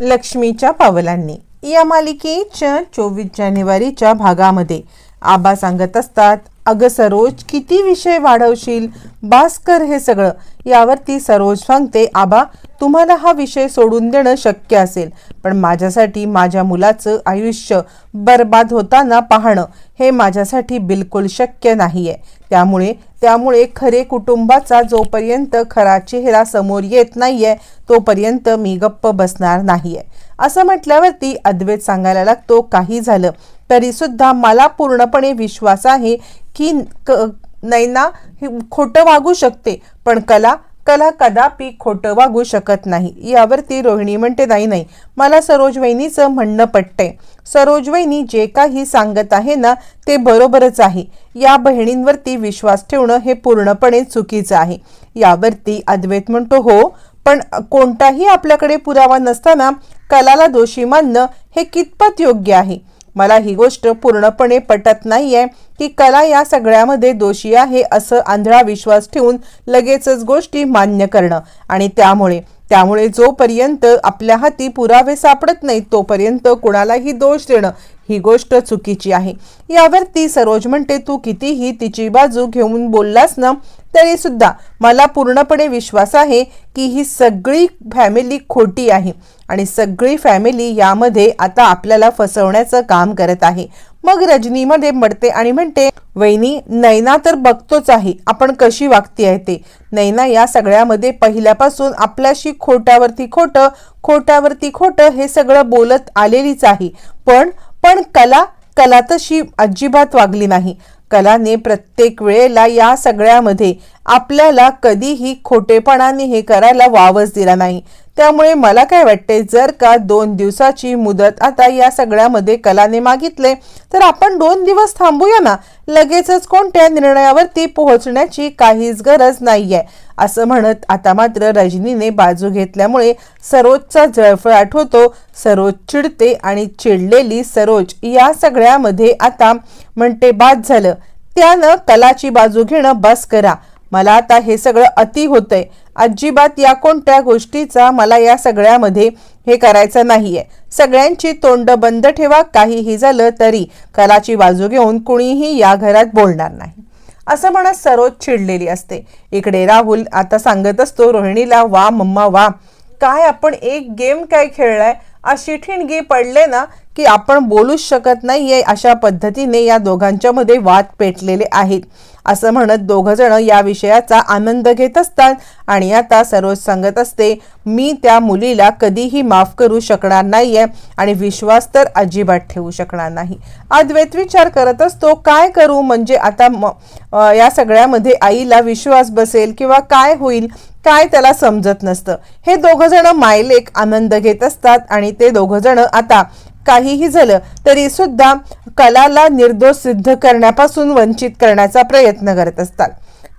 लक्ष्मीच्या पावलांनी. या मालिकेच्या चोवीस जानेवारीच्या भागामध्ये आबा सांगत असतात अगं सरोज किती विषय वाढवशील? भास्कर हे सगळं. यावरती सरोज सांगते आबा तुम्हाला हा विषय सोडून देणं शक्य असेल पण माझ्यासाठी माझ्या मुलाचं आयुष्य बर्बाद होताना पाहणं हे माझ्यासाठी बिलकुल शक्य नाही आहे त्यामुळे त्यामुळे खरे कुटुंबाचा जोपर्यंत खरा चेहरा समोर येत नाही आहे तोपर्यंत मी गप्प बसणार नाही आहे असं म्हटल्यावरती अद्वैत सांगायला लागतो काही झालं तरीसुद्धा मला पूर्णपणे विश्वास आहे की क- नैना ही खोटं वागू शकते पण कला कला कदापि खोटं वागू शकत नाही. यावरती रोहिणी म्हणते नाही नाही मला सरोज वहिनीचं म्हणणं पटतंय. सरोज वहिनी जे काही सांगत आहे ना ते बरोबरच आहे. या बहिणींवरती विश्वास ठेवणं हे पूर्णपणे चुकीचं आहे. यावरती अद्वैत म्हणतो हो पण कोणताही आपल्याकडे पुरावा नसताना कलाला दोषी मानणं हे कितपत योग्य आहे? मला ही गोष्ट पूर्णपणे पटत नाहीये की कला या सगळ्यामध्ये दोषी आहे असं आंधळा विश्वास ठेवून लगेचच गोष्टी मान्य करणं. आणि त्यामुळे त्यामुळे जोपर्यंत आपल्या हाती पुरावे सापडत नाहीत तोपर्यंत कुणालाही दोष देणं ही गोष्ट चुकीची आहे. यावरती सरोज म्हणते तू कितीही तिची बाजू घेऊन बोललास ना तरी सुद्धा मला पूर्णपणे विश्वास आहे की ही सगळी फॅमिली खोटी आहे आणि सगळी फॅमिली यामध्ये आता आपल्याला फसवण्याचं काम करत आहे. मग रजनीमध्ये मडते आणि म्हणते वहिनी नैना तर बघतोच आहे आपण कशी वागती आहे ते. नैना या सगळ्यामध्ये पहिल्यापासून आपल्याशी खोट्यावरती खोटं खोट्यावरती खोटं हे सगळं बोलत आलेलीच आहे. पण पण कला कला तशी अजिबात वागली नाही. कलाने प्रत्येक वेळेला या सगळ्यामध्ये आपल्याला कधीही खोटेपणाने हे करायला वावच दिला नाही. त्यामुळे मला काय वाटते जर का दोन दिवसाची मुदत आता या सगळ्यामध्ये कलाने मागितले तर आपण दोन दिवस थांबूया ना? लगेचच कोणत्या निर्णयावरती पोहोचण्याची काहीच गरज नाही आहे असं म्हणत आता मात्र रजनीने बाजू घेतल्यामुळे सरोजचा जळफळाट होतो सरोज चिडते आणि चिडलेली सरोज या सगळ्यामध्ये आता म्हणते बाद झालं. त्यानं कलाची बाजू घेणं बस करा. मला आता हे सगळं अति होतंय. अजिबात या कोणत्या गोष्टीचा मला या सगळ्यामध्ये हे करायचं नाहीये. सगळ्यांची तोंड बंद ठेवा. काहीही झालं तरी कलाची बाजू घेऊन कुणीही या घरात बोलणार नाही. असं म्हणत सरोज चिडलेली असते. इकडे राहुल आता सांगत असतो रोहिणीला वा मम्मा वा काय आपण एक गेम काय खेळलाय? अशी ठिणगी पडले ना की आपण बोलूच शकत नाहीये अशा पद्धतीने या दोघांच्यामध्ये वाद पेटलेले आहेत. असं म्हणत दोघंजण या विषयाचा आनंद घेत असतात आणि आता सरोज सांगत असते मी त्या मुलीला कधीही माफ करू शकणार नाहीये आणि विश्वास तर अजिबात ठेवू शकणार नाही. अद्वैत विचार करत असतो काय करू? म्हणजे आता म- या सगळ्यामध्ये आईला विश्वास बसेल किंवा काय होईल? काय त्याला समजत नसतं. हे दोघंजण मायलेक आनंद घेत असतात आणि ते दोघंजण आता काहीही झालं तरी सुद्धा कलाला निर्दोष सिद्ध करण्यापासून वंचित करण्याचा प्रयत्न करत असतात.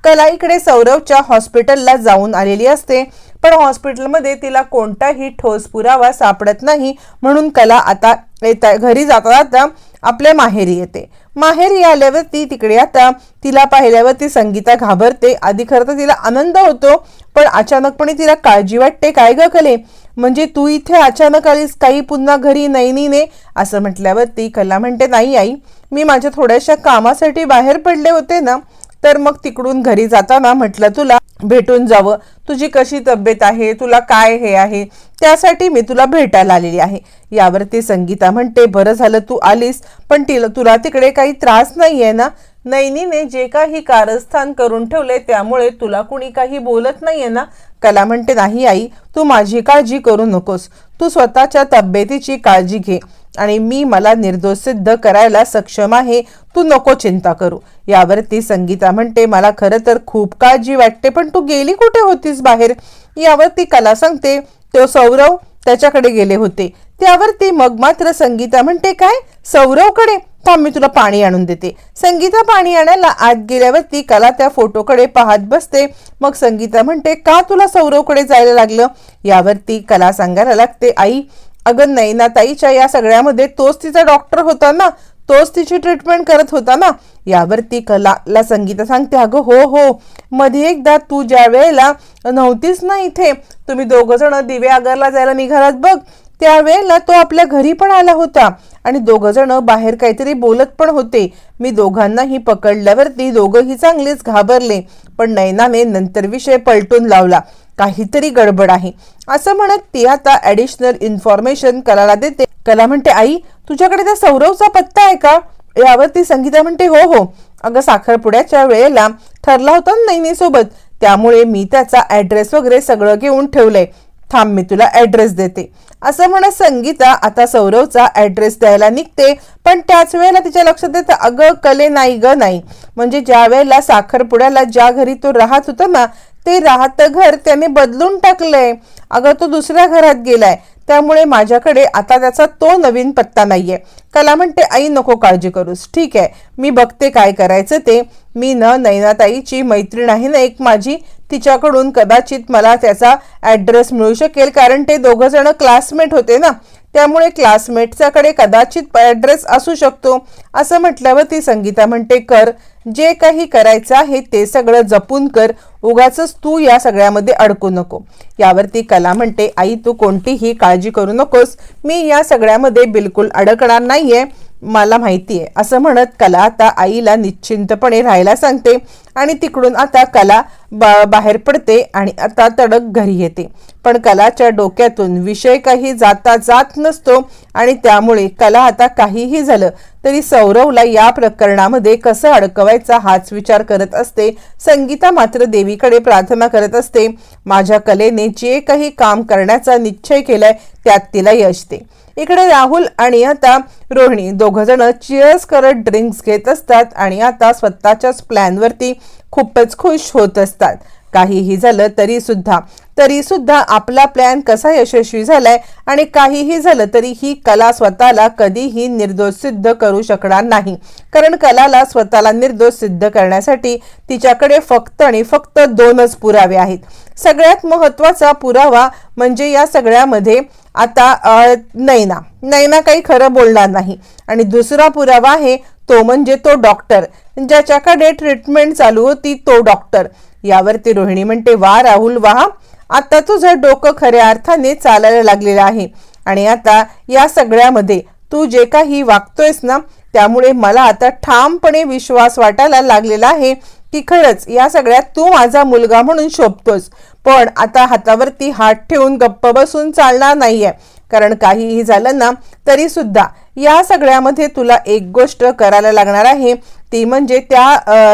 कला इकडे सौरवच्या हॉस्पिटलला जाऊन आलेली असते पण हॉस्पिटलमध्ये तिला कोणताही ठोस पुरावा सापडत नाही म्हणून कला आता येता घरी जाता जाता आपल्या माहेरी येते. माहेरी आल्यावरती तिकडे आता तिला पाहिल्यावरती संगीता घाबरते. आधी खरं तर तिला आनंद होतो पण अचानकपणे तिला काळजी वाटते. काय ग कले? म्हणजे तू इथे अचानक आलीस काही पुन्हा घरी नैनीने? असं म्हटल्यावर ती कला म्हणते नाही आई मी माझ्या थोड्याशा कामासाठी बाहेर पडले होते ना तर मग तिकडून घरी जाताना म्हटलं तुला भेटून जावं. तुझी कशी तब्येत आहे? तुला काय हे आहे? त्यासाठी मी तुला भेटायला आलेली आहे. यावरती संगीता म्हणते बरं झालं तू आलीस पण तिला तुला तिकडे काही त्रास नाहीये ना? नैनीने जे काही कारस्थान करून ठेवले त्यामुळे तुला कुणी काही बोलत नाहीये ना? कला म्हणते नाही आई तू माझी काळजी करू नकोस. तू स्वतःच्या तब्येतीची काळजी घे आणि मी मला निर्दोष सिद्ध करायला सक्षम आहे. तू नको चिंता करू. यावरती संगीता म्हणते मला खरं तर खूप काळजी वाटते पण तू गेली कुठे होतीस बाहेर? यावरती कला सांगते तो सौरव त्याच्याकडे गेले होते. त्यावरती मग मात्र संगीता म्हणते काय? सौरवकडे? थांब मी तुला पाणी आणून देते? संगीता पाणी आणायला आत गेल्यावरती कला त्या फोटोकडे पाहत बसते. मग संगीता म्हणते का तुला सौरवकडे जायला लागलं? यावरती कला सांगायला लागते आई अगं नैनाताईच्या या सगळ्यामध्ये तोच तिचा डॉक्टर होता ना? तोच तिची ट्रीटमेंट करत होता ना? यावरती कलाला संगीता सांगते अगं हो हो मध्ये एकदा तू ज्या वेळेला नव्हतीस ना इथे तुम्ही दोघं जण दिवे आगरला जायला निघालात बघ. त्यावेळेला तो आपल्या घरी पण आला होता. आणि दोघं जण बाहेर काहीतरी बोलत पण होते. मी दोघांनाही पकडल्यावरती दोघंही चांगलेच घाबरले. पण नैनाने नंतर विषय पलटून लावला. काहीतरी गडबड आहे. असं म्हणत ती आता ऍडिशनल इन्फॉर्मेशन कलाला देते. कला म्हणते आई तुझ्याकडे त्या सौरवचा पत्ता आहे का? यावरती संगीता म्हणते हो हो. अगं साखरपुड्याच्या वेळेला ठरला होता ना नैनीसोबत. त्यामुळे मी त्याचा ऍड्रेस वगैरे सगळं घेऊन ठेवलंय. थांब मी तुला ऍड्रेस देते. असं म्हणत संगीता आता सौरवचा ऍड्रेस द्यायला निघते पण त्याच वेळेला तिच्या लक्षात येतं अगं कले नाही ग नाही. म्हणजे ज्या वेळेला साखरपुड्याला ज्या घरी तो राहत होता ना ते राहतं घर त्याने बदलून टाकलंय. अगं तो दुसऱ्या घरात गेलाय. त्यामुळे माझ्याकडे आता त्याचा तो नवीन पत्ता नाहीये. कला म्हणते आई नको काळजी करूस. ठीक आहे. मी बघते काय करायचं ते. मी न नैनाताईची मैत्रीण आहे ना एक माझी तिच्याकडून कदाचित मला त्याचा ॲड्रेस मिळू शकेल कारण ते दोघं जण क्लासमेट होते ना. त्यामुळे क्लासमेटच्याकडे कदाचित ॲड्रेस असू शकतो. असं म्हटल्यावर ती संगीता म्हणते कर जे काही करायचं आहे ते सगळं जपून कर. उगाच तू या सगळ्यामध्ये अडकू नको. यावरती कला म्हणते आई तू कोणतीही काळजी करू नकोस. मी या सगळ्यामध्ये बिलकुल अडकणार नाहीये. मला माहिती आहे असं म्हणत कला आता आईला निश्चिंतपणे राहायला सांगते. आणि तिकडून आता कला बा बाहेर पडते आणि आता तडक घरी येते. पण कलाच्या डोक्यातून विषय काही जाता जात नसतो आणि त्यामुळे कला आता काहीही झालं तरी सौरवला या प्रकरणामध्ये कसं अडकवायचा हाच विचार करत असते. संगीता मात्र देवीकडे प्रार्थना करत असते. माझ्या कलेने जे काही काम करण्याचा निश्चय केलाय त्यात तिला यश दे. इकडे राहुल आणि आता रोहिणी दोघंजणं जण चिअर्स करत ड्रिंक्स घेत असतात आणि आता स्वतःच्याच प्लॅनवरती खूपच खुश होत असतात. काहीही झालं तरी सुद्धा तरी सुद्धा आपला प्लॅन कसा यशस्वी झालाय आणि काहीही झालं तरी ही कला स्वतःला कधीही निर्दोष सिद्ध करू शकणार नाही. कारण कलाला स्वतःला निर्दोष सिद्ध करण्यासाठी तिच्याकडे फक्त आणि फक्त दोनच पुरावे आहेत. सगळ्यात महत्त्वाचा पुरावा म्हणजे या सगळ्यामध्ये आता नैना. नैना काही खरं बोलणार नाही. आणि दुसरा पुरावा आहे तो म्हणजे तो डॉक्टर. ज्याच्याकडे ट्रीटमेंट चालू होती तो डॉक्टर. यावरती रोहिणी म्हणते वा राहुल वा. आता तुझं डोकं खऱ्या अर्थाने चालायला लागलेलं आहे. आणि आता या सगळ्यामध्ये तू जे काही वागतोयस ना त्यामुळे मला आता ठामपणे विश्वास वाटायला लागलेला आहे की खरंच या सगळ्यात तू माझा मुलगा म्हणून शोभतोस. पण आता हातावरती हात ठेवून गप्प बसून चालणार नाहीये. कारण काहीही झालं ना तरी सुद्धा या सगळ्यामध्ये तुला एक गोष्ट करायला लागणार आहे. ती म्हणजे त्या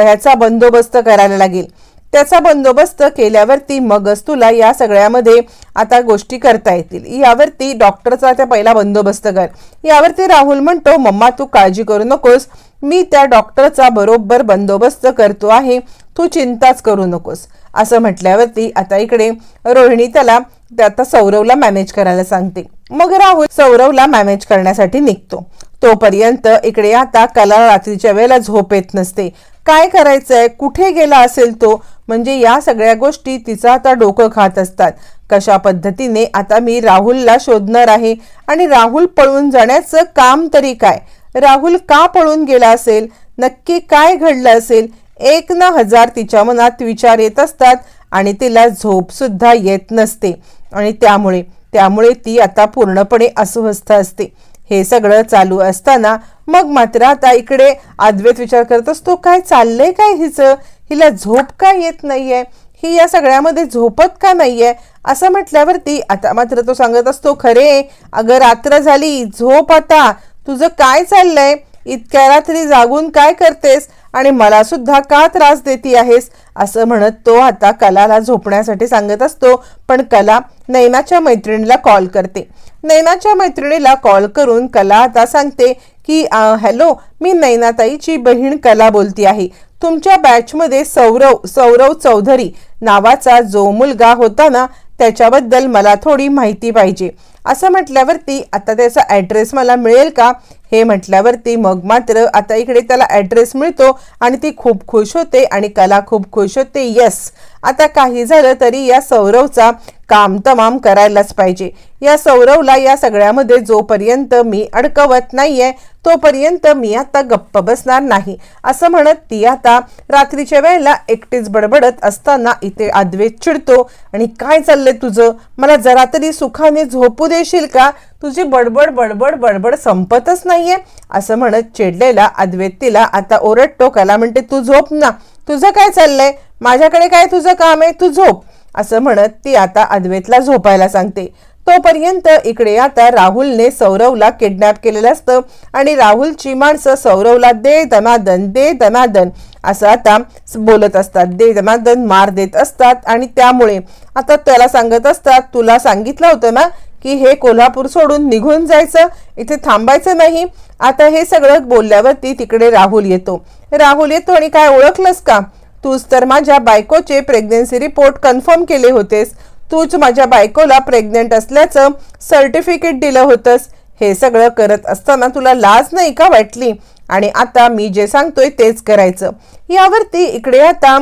ह्याचा बंदोबस्त करायला लागेल. त्याचा बंदोबस्त केल्यावरती मगच तुला या सगळ्यामध्ये आता गोष्टी करता येतील. यावरती डॉक्टरचा त्या पहिला बंदोबस्त कर. यावरती राहुल म्हणतो मम्मा तू काळजी करू नकोस. मी त्या डॉक्टरचा बरोबर बंदोबस्त करतो आहे. तू चिंताच करू नकोस. असं म्हटल्यावरती आता इकडे रोहिणी त्याला ते आता सौरवला मॅनेज करायला सांगते. मग राहुल सौरवला मॅनेज करण्यासाठी निघतो. तोपर्यंत इकडे आता कला रात्रीच्या वेळेला झोप येत नसते. काय करायचंय? कुठे गेला असेल तो? म्हणजे या सगळ्या गोष्टी तिचं आता डोकं खात असतात. कशा पद्धतीने आता मी राहुलला शोधणार आहे? आणि राहुल पळून जाण्याचं काम तरी काय? राहुल का पळून गेला असेल? नक्की काय घडलं असेल? एक ना हजार तिच्या मनात विचार येत असतात. आणि तिला झोपसुद्धा येत नसते. आणि त्यामुळे त्यामुळे ती आता पूर्णपणे अस्वस्थ असते. हे सगळं चालू असताना मग मात्र आता इकडे अद्वैत विचार करत असतो काय चाललंय काय हिचं? हिला झोप का येत नाहीये? ही या सगळ्यामध्ये झोपत का नाहीये? असं म्हटल्यावरती आता मात्र तो सांगत असतो खरे अगं रात्र झाली झोप आता. तुझं काय चाललंय? इतक्या रात्री जागून काय करतेस? आणि मला सुद्धा का त्रास देती आहेस? असं म्हणत तो आता कलाला झोपण्यासाठी सांगत असतो. पण कला नैनाच्या मैत्रिणीला कॉल करते. नैनाच्या मैत्रिणीला कॉल करून कला आता सांगते की हॅलो मी नैनाताईची बहीण कला बोलती आहे. तुमच्या बॅचमध्ये सौरव सौरव चौधरी नावाचा जो मुलगा होता ना त्याच्याबद्दल मला थोडी माहिती पाहिजे. असं म्हटल्यावरती आता त्याचा ॲड्रेस मला मिळेल का? हे म्हटल्यावरती मग मात्र आता इकडे त्याला ॲड्रेस मिळतो आणि ती खूप खुश होते आणि कला खूप खुश होते. यस आता काही झालं तरी या सौरवचा काम तमाम करायलाच पाहिजे. या सौरवला या सगळ्यामध्ये जोपर्यंत मी अडकवत नाही आहे तोपर्यंत मी आता गप्प बसणार नाही. असं म्हणत ती आता रात्रीच्या वेळेला एकटीच बडबडत असताना इथे अद्वैत चिडतो. आणि काय चाललंय तुझं? मला जरा तरी सुखाने झोपू दे देशील का? तुझी बडबड बडबड बडबड संपतच नाहीये. असं म्हणत चिडलेला अद्वेतीला आता ओरडतो कला म्हणते तू झोप ना. तुझं काय चाललंय? माझ्याकडे काय तुझं काम आहे? तू झोप. असं म्हणत ती आता अद्वैतला झोपायला सांगते. तोपर्यंत इकडे आता राहुलने सौरवला किडनॅप केलेलं असतं आणि राहुलची माणसं सौरवला दे दनादन दे दनादन असं आता बोलत असतात. दे दनादन मार देत असतात आणि त्यामुळे आता त्याला सांगत असतात तुला सांगितलं होतं ना की हे कोल्हापूर सोडून निघून जायचं इथे थांबायचं नाही. आता हे सगळं बोलल्यावरती तिकडे राहुल येतो. राहुल येतो आणि काय ओळखलंस का? तूच तर माझ्या बायकोचे प्रेग्नन्सी रिपोर्ट कन्फर्म केले होतेस. तूच माझ्या बायकोला प्रेग्नेंट असल्याचं सर्टिफिकेट दिलं होतंस. हे सगळं करत असताना तुला लाज नाही का वाटली? आणि आता मी जे सांगतोय तेच करायचं. यावरती इकडे आता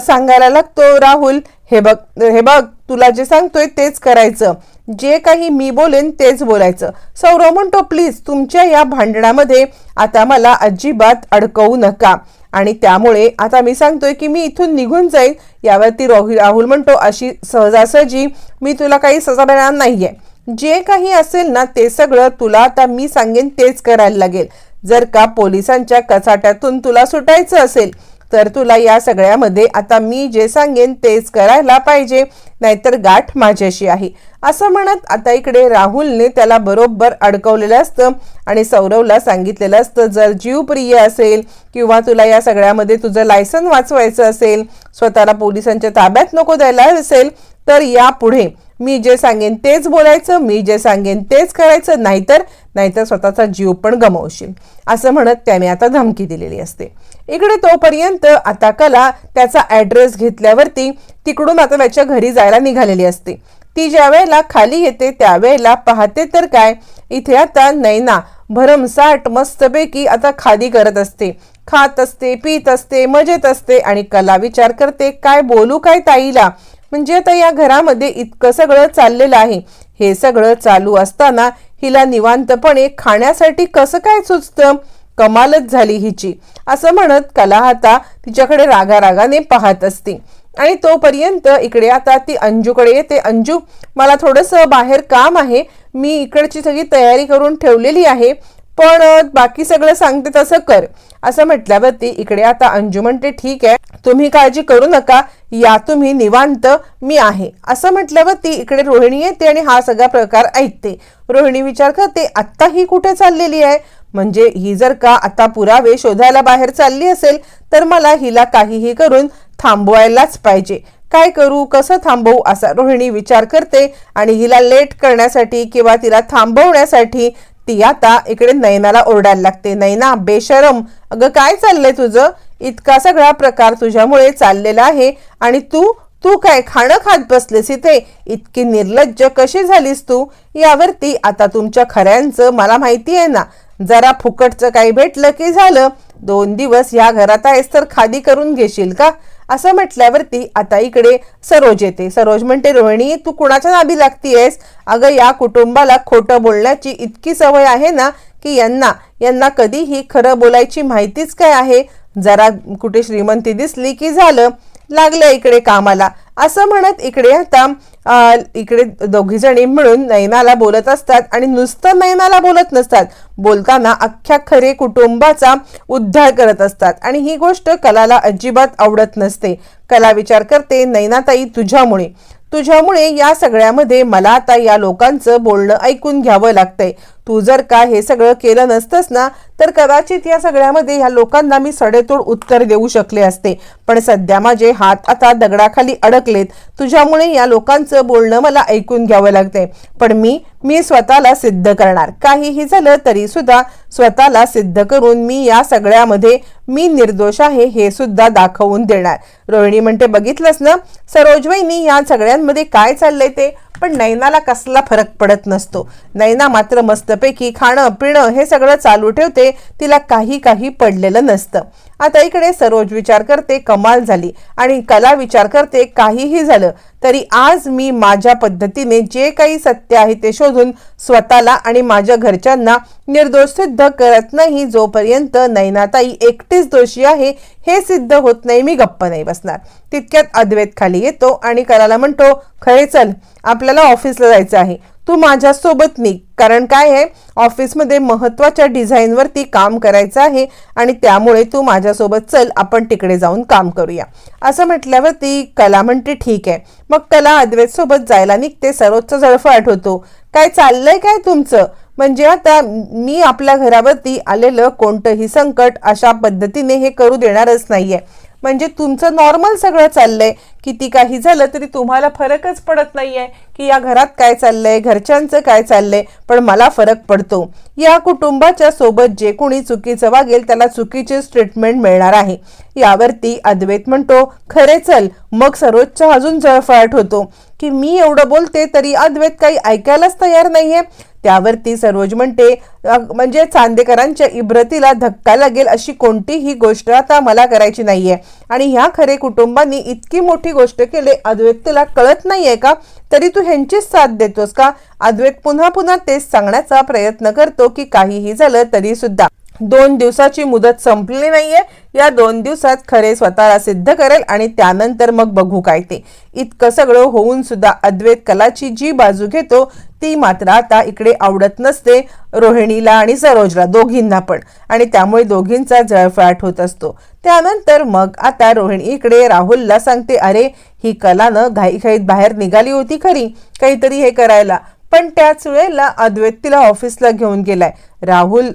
सांगायला लागतो राहुल हे बघ हे बघ. तुला जे सांगतोय तेच करायचं. जे काही मी बोलेन तेच बोलायचं. सौरव म्हणतो प्लीज तुमच्या या भांडणामध्ये आता मला अजिबात अडकवू नका. आणि त्यामुळे आता मी सांगतोय की मी इथून निघून जाईल यावरती रोहि राहुल म्हणतो अशी सहजासहजी मी तुला काही सजा देणार नाहीये. जे काही असेल ना ते सगळं तुला आता मी सांगेन तेच करायला लागेल. जर का पोलिसांच्या कचाट्यातून तुला सुटायचं असेल तर तुला या सगळ्यामध्ये आता मी जे सांगेन तेच करायला पाहिजे नाहीतर गाठ माझ्याशी आहे. असं म्हणत आता इकडे राहुलने त्याला बरोबर अडकवलेलं असतं आणि सौरवला सांगितलेलं असतं जर जीव प्रिय असेल किंवा तुला या सगळ्यामध्ये तुझं लायसन वाचवायचं असेल स्वतःला पोलिसांच्या ताब्यात नको द्यायला असेल तर यापुढे मी जे सांगेन तेच बोलायचं मी जे सांगेन तेच करायचं नाहीतर नाहीतर स्वतःचा जीव पण गमावशील. असं म्हणत त्याने आता धमकी दिलेली असते. इकडे तोपर्यंत आता कला त्याचा ॲड्रेस घेतल्यावरती तिकडून आता त्याच्या घरी जायला निघालेली असते. ती ज्या वेळेला खाली येते त्यावेळेला पाहते तर काय? इथे आता नैना भरमसाट मस्तपैकी आता खादी करत असते. खात असते पीत असते मजेत असते आणि कला विचार करते काय बोलू काय ताईला? म्हणजे आता या घरामध्ये इतकं सगळं चाललेलं आहे. हे सगळं चालू असताना हिला निवांतपणे खाण्यासाठी कसं काय सुचतं? कमालच झाली हिची. असं म्हणत कला आता तिच्याकडे रागारागाने पाहत असते. आणि तोपर्यंत इकडे आता ती अंजूकडे येते. अंजू मला थोडंसं बाहेर काम आहे. मी इकडची सगळी तयारी करून ठेवलेली आहे. पण बाकी सगळं सांगते तसं कर. असं म्हटल्यावरती इकडे आता अंजू म्हणते ठीक आहे. तुम्ही काळजी करू नका. या तुम्ही निवांत. मी आहे. असं म्हटल्यावरती इकडे रोहिणी येते आणि हा सगळा प्रकार ऐकते. रोहिणी विचार करते आत्ता ही कुठे चाललेली आहे? म्हणजे ही जर का आता पुरावे शोधायला बाहेर चालली असेल तर मला हिला काहीही करून थांबवायलाच पाहिजे. काय करू कसं थांबवू असा रोहिणी विचार करते आणि हिला लेट करण्यासाठी किंवा तिला थांबवण्यासाठी ती आता इकडे नयनाला ओरडायला लागते. नैना बेशरम अगं काय चाललंय तुझं? इतका सगळा प्रकार तुझ्यामुळे चाललेला आहे आणि तू तू काय खाणं खात बसलेस इथे? इतकी निर्लज्ज कशी झालीस तू? यावरती आता तुमच्या खऱ्यांचं मला माहिती आहे ना. जरा फुकटचं काही भेटलं की झालं. दोन दिवस या घरात आहेस तर खादी करून घेशील का? असं म्हटल्यावरती आता इकडे सरोज येते. सरोज म्हणते रोहिणी तू कुणाच्या नादी लागतीयस? अगं या कुटुंबाला खोटं बोलण्याची इतकी सवय आहे ना की यांना यांना कधीही खरं बोलायची माहितीच काय आहे? जरा कुठे श्रीमंती दिसली की झालं. लागलं इकडे कामाला. असं म्हणत इकडे आता इकडे दोघी जणी मिळून नैनाला बोलत असतात आणि नुसतं नैनाला बोलत नसतात. बोलताना अख्ख्या खरे कुटुंबाचा उद्धार करत असतात. आणि ही गोष्ट कलाला अजिबात आवडत नसते. कला विचार करते नैनाताई तुझ्यामुळे. तुझ्यामुळे या सगळ्यामध्ये मला आता या लोकांचं बोलणं ऐकून घ्यावं लागतंय. तू जर का हे सगळं केलं नसतंस ना तर कदाचित या सगळ्यामध्ये ह्या लोकांना मी सडेतोड उत्तर देऊ शकले असते. पण सध्या माझे हात आता दगडाखाली अडकलेत. तुझ्यामुळे या लोकांचं बोलणं मला ऐकून घ्यावं लागतंय. पण मी मी स्वतःला सिद्ध करणार. काहीही झालं तरी सुद्धा स्वतःला सिद्ध करून मी या सगळ्यामध्ये मी निर्दोष आहे हे सुद्धा दाखवून देणार. रोहिणी म्हणते बघितलंस ना सरोजवैनी या सगळ्यांमध्ये काय चाललंय ते? पण नैनाला कसला फरक पडत नसतो. नैना मात्र मस्त मस्तपैकी खाणं पिणं हे सगळं चालू ठेवते तिला काही काही पडलेलं नसतं. आता इकडे सरोज विचार करते कमाल झाली. आणि कला विचार करते काहीही झालं तरी आज मी माझ्या पद्धतीने जे काही सत्य आहे ते शोधून स्वतःला आणि माझ्या घरच्यांना निर्दोष सिद्ध करत नाही जोपर्यंत नैनाताई एकटीच दोषी आहे हे सिद्ध होत नाही मी गप्प नाही बसणार. तितक्यात अद्वैत खाली येतो आणि कलाला म्हणतो खरे चल आपल्याला ऑफिसला जायचं आहे. तू माझ्यासोबत निघ. कारण काय आहे ऑफिसमध्ये महत्त्वाच्या डिझाईनवरती काम करायचं आहे आणि त्यामुळे तू माझ्यासोबत चल आपण तिकडे जाऊन काम करूया. असं म्हटल्यावरती कला म्हणते ठीक आहे. मग कला अद्वैतसोबत जायला निघते सर्वोच्च जळफळाट होतो. काय चाललंय काय तुमचं? म्हणजे आता मी आपल्या घरावरती आलेलं कोणतंही संकट अशा पद्धतीने हे करू देणारच नाहीये. म्हणजे तुमचं नॉर्मल सगळं चाललंय. किती काही झालं तरी तुम्हाला फरकच पडत नाहीये. की या घरात काय चाललंय घरच्यांचं काय चाललंय पण मला फरक पडतो. या कुटुंबाच्या सोबत जे कोणी चुकीचं वागेल त्याला चुकीचेच ट्रीटमेंट मिळणार आहे. यावरती अद्वैत म्हणतो खरे चल. मग सर्वोच्च अजून जळफळाट होतो की मी एवढं बोलते तरी अद्वैत काही ऐकायलाच तयार नाहीये. त्यावरती सरोज म्हणते म्हणजे चांदेकरांच्या इब्रतीला धक्का लागेल अशी कोणतीही गोष्ट आता मला करायची नाहीये. आणि ह्या खरे कुटुंबांनी इतकी मोठी गोष्ट केली अद्वैत तुला कळत नाहीये का? तरी तू ह्यांचीच साथ देतोस का? अद्वैत पुन्हा पुन्हा तेच सांगण्याचा प्रयत्न करतो की काहीही झालं तरी सुद्धा दोन दिवसाची मुदत संपली नाहीये. या दोन दिवसात खरे स्वतःला सिद्ध करेल आणि त्यानंतर मग बघू काय ते. इतकं सगळं होऊन सुद्धा अद्वैत कलाची जी बाजू घेतो ती मात्र आता इकडे आवडत नसते रोहिणीला आणि सरोजला दोघींना पण. आणि त्यामुळे दोघींचा जळफळाट होत असतो. त्यानंतर मग आता रोहिणी इकडे राहुलला सांगते अरे ही कलानं घाईघाईत बाहेर निघाली होती खरी काहीतरी हे करायला. पण त्याच वेळेला अद्वैत तिला ऑफिसला घेऊन गेलाय. राहुल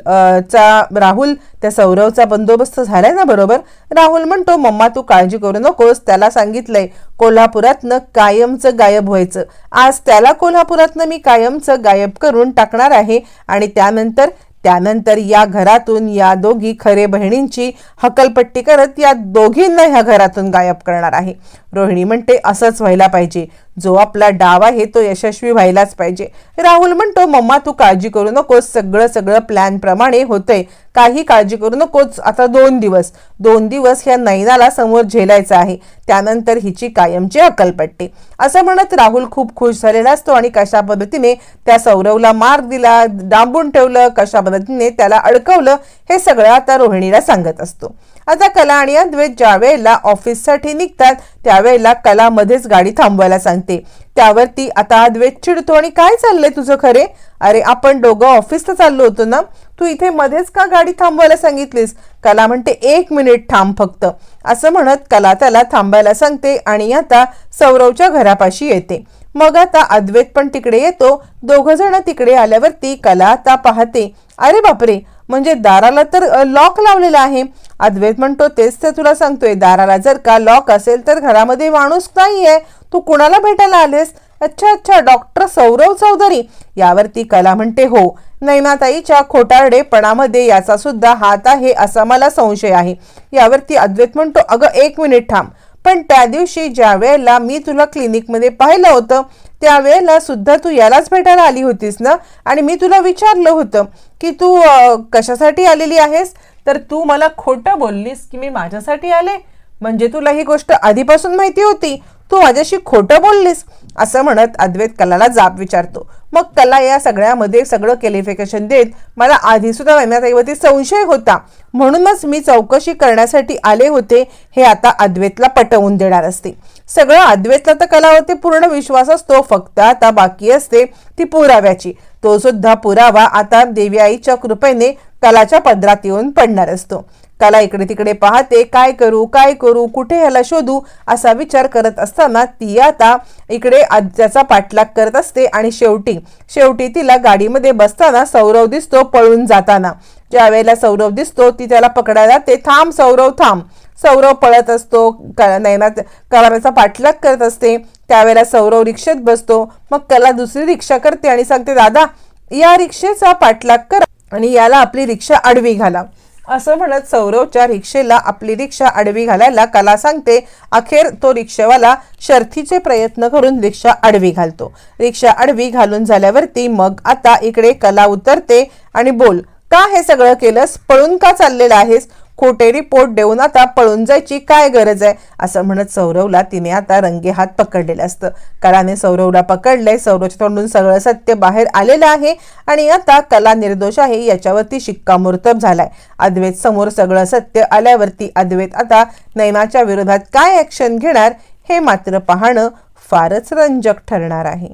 चा राहुल त्या सौरवचा बंदोबस्त झालाय ना बरोबर? राहुल म्हणतो मम्मा तू काळजी करू नकोस त्याला सांगितलंय कोल्हापुरातनं कायमचं गायब व्हायचं. आज त्याला कोल्हापुरातनं मी कायमचं गायब करून टाकणार आहे आणि त्यानंतर त्यानंतर या घरातून या दोघी खरे बहिणींची हकलपट्टी करत या दोघींना ह्या घरातून गायब करणार आहे. रोहिणी म्हणते असंच व्हायला पाहिजे. जो आपला डाव आहे तो यशस्वी व्हायलाच पाहिजे. राहुल म्हणतो मम्मा तू काळजी करू नकोस. सगळं सगळं प्लॅनप्रमाणे होतंय. काही काळजी करू नकोस. आता दोन दिवस. दोन दिवस ह्या नैनाला समोर झेलायचं आहे. त्यानंतर हिची कायमची अकलपट्टी असं म्हणत राहुल खूप खुश झालेला असतो आणि कशा पद्धतीने त्या सौरवला मार्ग दिला डांबून ठेवलं कशा पद्धतीने त्याला अडकवलं हे सगळं आता रोहिणीला सांगत असतो. आता कला आणि अद्वैत ज्या वेळेला ऑफिससाठी निघतात त्यावेळेला कला मध्येच गाडी थांबवायला सांगते. त्यावरती आता अद्वैत चिडतो आणि काय चाललंय तुझं खरे? अरे आपण दोघं ऑफिसला चाललो होतो ना? तू इथे मध्येच का गाडी थांबवायला सांगितलीस? कला म्हणते एक मिनिट थांब फक्त. असं म्हणत कला त्याला थांबायला सांगते आणि आता सौरवच्या घरापाशी येते. मग आता अद्वैत पण तिकडे येतो. दोघं जण तिकडे आल्यावरती कला आता पाहते अरे बापरे! म्हणजे दाराला तर लॉक लावलेला आहे. अद्वैत म्हणतो तेच तर तुला सांगतोय दाराला जर का लॉक असेल तर घरामध्ये माणूस नाहीये. तू कुणाला भेटायला आलेस? अच्छा अच्छा डॉक्टर सौरव चौधरी. यावरती कला म्हणते हो. नैनाताईच्या खोटारडेपणामध्ये याचा सुद्धा हात आहे असा मला संशय आहे. यावरती अद्वैत म्हणतो अगं एक मिनिट थांब. पण त्या दिवशी ज्या वेळेला मी तुला क्लिनिकमध्ये पाहिलं होतं त्यावेळेला सुद्धा तू यालाच भेटायला आली होतीस ना? आणि मी तुला विचारलं होतं की तू कशासाठी आलेली आहेस? तर तू मला खोटं बोललीस की मी माझ्यासाठी आले? म्हणजे तुला ही गोष्ट आधीपासून माहिती होती. तू माझ्याशी खोटं बोललीस. असं म्हणत अद्वैत कलाला जाब विचारतो. मग कला या सगळ्यामध्ये सगळं क्लिफिकेशन देत मला आधीसुद्धा वैम्याताईवरती संशय होता. म्हणूनच मी चौकशी करण्यासाठी आले होते हे आता अद्वैतला पटवून देणार असते. सगळं अद्वैतला तर कलावरती पूर्ण विश्वास असतो फक्त आता बाकी असते ती पुराव्याची. तो सुद्धा पुरावा आता देवी आईच्या कृपेने कलाच्या पदरात येऊन पडणार असतो. कला इकडे तिकडे पाहते काय करू काय करू कुठे ह्याला शोधू? असा विचार करत असताना ती आता इकडे त्याचा पाठलाग करत असते आणि शेवटी शेवटी तिला गाडीमध्ये बसताना सौरव दिसतो पळून जाताना. ज्या वेळेला सौरव दिसतो ती त्याला पकडायला ते थांब सौरव थांब. सौरव पळत असतो क- नयनात कलाचा पाठलाग करत असते. त्यावेळेला सौरव रिक्षेत बसतो. मग कला दुसरी रिक्षा करते आणि सांगते दादा या रिक्षेचा पाठलाग करा आणि याला आपली रिक्षा आडवी घाला. असं म्हणत सौरवच्या रिक्षेला आपली रिक्षा आडवी घालायला कला सांगते. अखेर तो रिक्षेवाला शर्थीचे प्रयत्न करून रिक्षा आडवी घालतो. रिक्षा आडवी घालून झाल्यावरती मग आता इकडे कला उतरते आणि बोल का हे सगळं केलंस? पळून का चाललेलं आहेस? खोटे रिपोर्ट देऊन आता पळून जायची काय गरज आहे? असं म्हणत सौरवला तिने आता रंगे हात पकडलेलं असतं. कलाने सौरवला पकडलंय सौरवच्या तोंडून सगळं सत्य बाहेर आलेलं आहे आणि आता कला निर्दोष आहे याच्यावरती शिक्कामोर्तब झालाय. अद्वैत समोर सगळं सत्य आल्यावरती अद्वैत आता नैनाच्या विरोधात काय ऍक्शन घेणार हे मात्र पाहणं फारच रंजक ठरणार आहे.